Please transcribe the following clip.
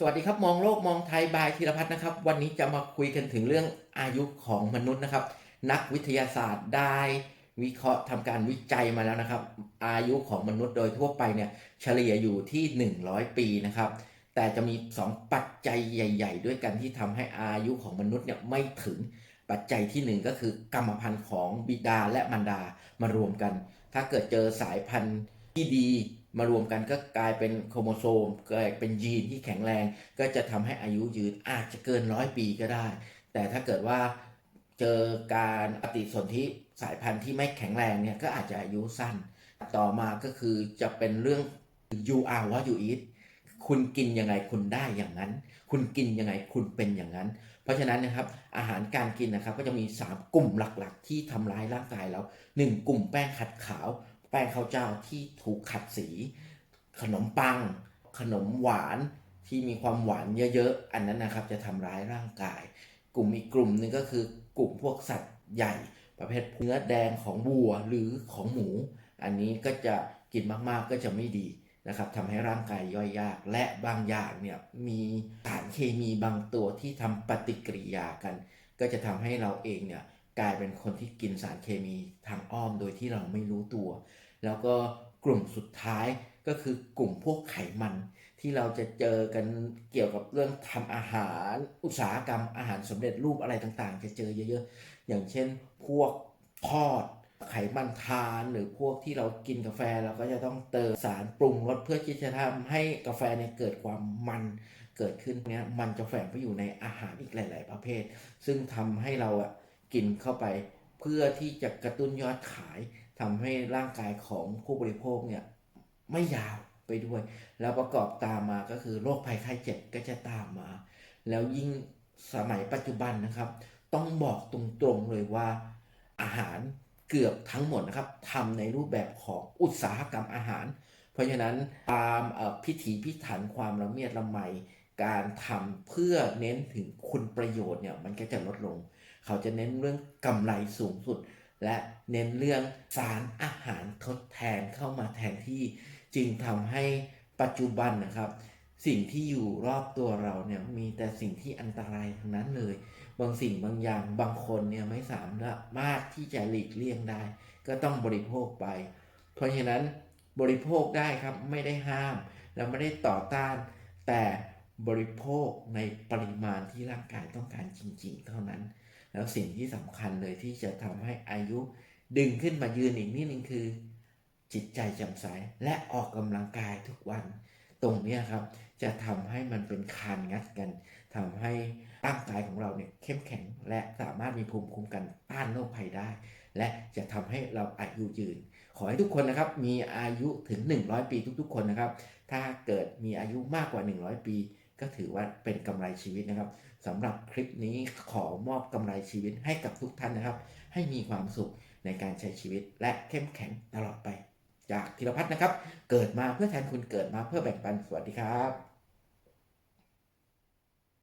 สวัสดีครับมองโลกมองไทยบายธีรพัฒน์นะครับ วันนี้จะมาคุยกันถึงเรื่องอายุของมนุษย์นะครับ นักวิทยาศาสตร์ได้วิเคราะห์ทำการวิจัยมาแล้วนะครับ อายุของมนุษย์โดยทั่วไปเนี่ยเฉลี่ยอยู่ที่ 100 ปีนะครับ แต่จะมี 2 ปัจจัยใหญ่ ๆ ด้วยกันที่ทำให้อายุของมนุษย์เนี่ยไม่ถึงปัจจัยที่ 1 ก็คือกรรมพันธุ์ของบิดาและมารดามารวมกัน ถ้าเกิดเจอสายพันธุ์ที่ดี มารวมกันก็กลายเป็นโครโมโซมกลายเป็นยีนที่แข็งแรง ก็จะทำให้อายุยืนอาจจะเกินร้อยปีก็ได้ แต่ถ้าเกิดว่าเจอการปฏิสนธิสายพันธุ์ที่ไม่แข็งแรงเนี่ยก็อาจจะอายุสั้น ต่อมาก็คือจะเป็นเรื่อง you are what you eat คุณกินยังไงคุณได้อย่างนั้น คุณกินยังไงคุณเป็นอย่างนั้น เพราะฉะนั้นนะครับอาหารการกินนะครับก็จะมี 3 กลุ่มหลักๆ ที่ทำร้ายร่างกายเรา 1 กลุ่มแป้งขัดขาว แป้งข้าวเจ้าที่ถูกขัดสี ขนมปัง ขนมหวานที่มีความหวานเยอะๆ อันนั้นนะครับจะทำร้ายร่างกาย กลุ่มอีกกลุ่มหนึ่งก็คือกลุ่มพวกสัตว์ใหญ่ ประเภทเนื้อแดงของวัวหรือของหมู อันนี้ก็จะกินมากๆก็จะไม่ดีนะครับทำให้ร่างกายย่อยยาก และบางอย่างเนี่ยมีสารเคมีบางตัวที่ทำปฏิกิริยากัน ก็จะทำให้เราเองเนี่ยกลายเป็นคนที่กินสารเคมีทางอ้อมโดยที่เราไม่รู้ตัว แล้วก็กลุ่มสุดท้ายก็คือกลุ่มพวกไขมัน ที่เราจะเจอกันเกี่ยวกับเรื่องทำอาหารอุตสาหกรรมอาหารสำเร็จรูปอะไรต่างๆ จะเจอเยอะๆ อย่างเช่นพวกทอดไขมันทานหรือพวกที่เรากินกาแฟเราก็จะต้องเติมสารปรุงรสเพื่อที่จะทำให้กาแฟเนี่ยเกิดความมันเกิดขึ้นเนี่ยมันจะแฝงไปอยู่ในอาหารอีกหลาย ๆ ประเภท ซึ่งทำให้เราอะกินเข้าไป เพื่อที่จะกระตุ้นยอดขายทำให้ร่างกายของผู้บริโภคเนี่ยไม่ยาวไปด้วย แล้วประกอบตามมาก็คือโรคภัยไข้เจ็บก็จะตามมา แล้วยิ่งสมัยปัจจุบันนะครับ ต้องบอกตรงๆเลยว่าอาหารเกือบทั้งหมดนะครับทำในรูปแบบของอุตสาหกรรมอาหาร เพราะฉะนั้นตามพิถีพิถันความละเมียดละไม การทำเพื่อเน้นถึงคุณประโยชน์เนี่ยมันก็จะลดลง เขาจะเน้นเรื่องกำไรสูงสุด และเน้นเรื่องสารอาหารทดแทนเข้ามาแทนที่ จึงทำให้ปัจจุบันนะครับ สิ่งที่อยู่รอบตัวเราเนี่ยมีแต่สิ่งที่อันตรายทั้งนั้นเลย บางสิ่งบางอย่างบางคนเนี่ยไม่สามารถที่จะหลีกเลี่ยงได้ ก็ต้องบริโภคไป เพราะฉะนั้นบริโภคได้ครับไม่ได้ห้าม และไม่ได้ต่อต้าน แต่ บริโภคในปริมาณที่ร่างกายต้องการจริง ๆ เท่านั้น แล้วสิ่งที่สำคัญเลยที่จะทำให้อายุดึงขึ้นมายืนอีกนิดนึงคือ จิตใจแจ่มใสและออกกำลังกายทุกวัน ตรงนี้ครับจะทำให้มันเป็นคานงัดกันทำให้ร่างกายของเราเนี่ยเข้มแข็ง และสามารถมีภูมิคุ้มกันต้านโรคภัยได้ และจะทำให้เราอายุยืน ขอให้ทุกคนนะครับมีอายุถึง 100 ปีทุกๆ คนนะครับ ถ้าเกิดมีอายุมากกว่า 100 ปี ก็ถือว่าเป็นกำไรชีวิตนะครับสำหรับคลิปนี้ขอมอบกำไรชีวิตให้กับทุกท่านนะครับ ให้มีความสุขในการใช้ชีวิตและเข้มแข็งตลอดไป จากธีรพัฒน์นะครับ เกิดมาเพื่อแทนคุณเกิดมาเพื่อแบ่งปันสวัสดีครับ